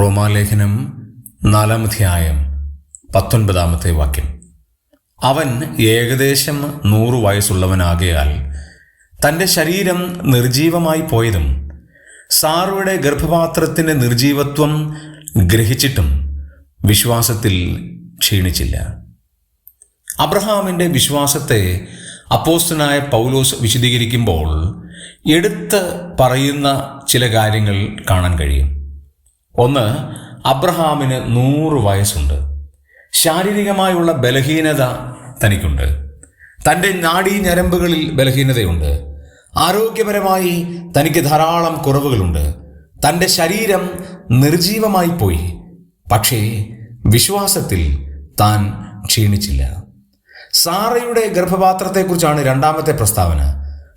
റോമാലേഖനം നാലാം അധ്യായം പത്തൊൻപതാമത്തെ വാക്യം. അവൻ ഏകദേശം നൂറു വയസ്സുള്ളവനാകയാൽ തന്റെ ശരീരം നിർജീവമായി പോയതും സാറുടെ ഗർഭപാത്രത്തിന്റെ നിർജീവത്വം ഗ്രഹിച്ചിട്ടും വിശ്വാസത്തിൽ ക്ഷീണിച്ചില്ല. അബ്രഹാമിന്റെ വിശ്വാസത്തെ അപ്പോസ്റ്റനായ പൗലോസ് വിശദീകരിക്കുമ്പോൾ എടുത്ത് പറയുന്ന ചില കാര്യങ്ങൾ കാണാൻ കഴിയും. ഒന്ന് അബ്രഹാമിന് നൂറ് വയസ്സുണ്ട്. ശാരീരികമായുള്ള ബലഹീനത തനിക്കുണ്ട്. തന്റെ നാഡീ ഞരമ്പുകളിൽ ബലഹീനതയുണ്ട്. ആരോഗ്യപരമായി തനിക്ക് ധാരാളം കുറവുകളുണ്ട്. തന്റെ ശരീരം നിർജീവമായി പോയി. പക്ഷേ വിശ്വാസത്തിൽ താൻ ക്ഷീണിച്ചില്ല. സാറയുടെ ഗർഭപാത്രത്തെക്കുറിച്ചാണ് രണ്ടാമത്തെ പ്രസ്താവന.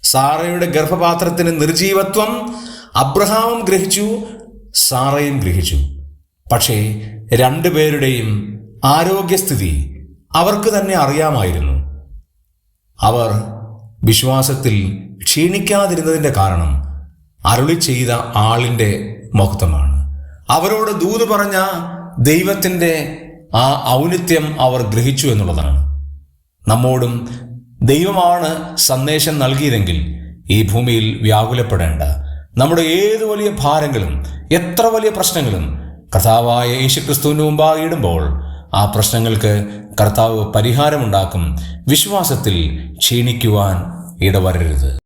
സാറയുടെ ഗർഭപാത്രത്തിന് നിർജീവത്വം അബ്രഹാമും ഗ്രഹിച്ചു സാറയും ഗ്രഹിച്ചു. പക്ഷേ രണ്ടുപേരുടെയും ആരോഗ്യസ്ഥിതി അവർക്ക് തന്നെ അറിയാമായിരുന്നു. അവർ വിശ്വാസത്തിൽ ക്ഷീണിക്കാതിരുന്നതിന്റെ കാരണം അരുളി ചെയ്ത ആളിന്റെ മഹത്വമാണ് അവരോട് ദൂത് പറഞ്ഞ ദൈവത്തിന്റെ ആ ഔന്നിത്യം അവർ ഗ്രഹിച്ചു എന്നുള്ളതാണ്. നമ്മോടും ദൈവമാണ് സന്ദേശം നൽകിയതെങ്കിൽ ഈ ഭൂമിയിൽ വ്യാകുലപ്പെടേണ്ട. നമ്മുടെ ഏതു വലിയ ഭാരങ്ങളും എത്ര വലിയ പ്രശ്നങ്ങളും കർത്താവായ യേശുക്രിസ്തുവിന് മുമ്പാകെ ഇടുമ്പോൾ ആ പ്രശ്നങ്ങൾക്ക് കർത്താവ് പരിഹാരമുണ്ടാക്കും. വിശ്വാസത്തിൽ ക്ഷീണിക്കുവാൻ ഇടവരരുത്.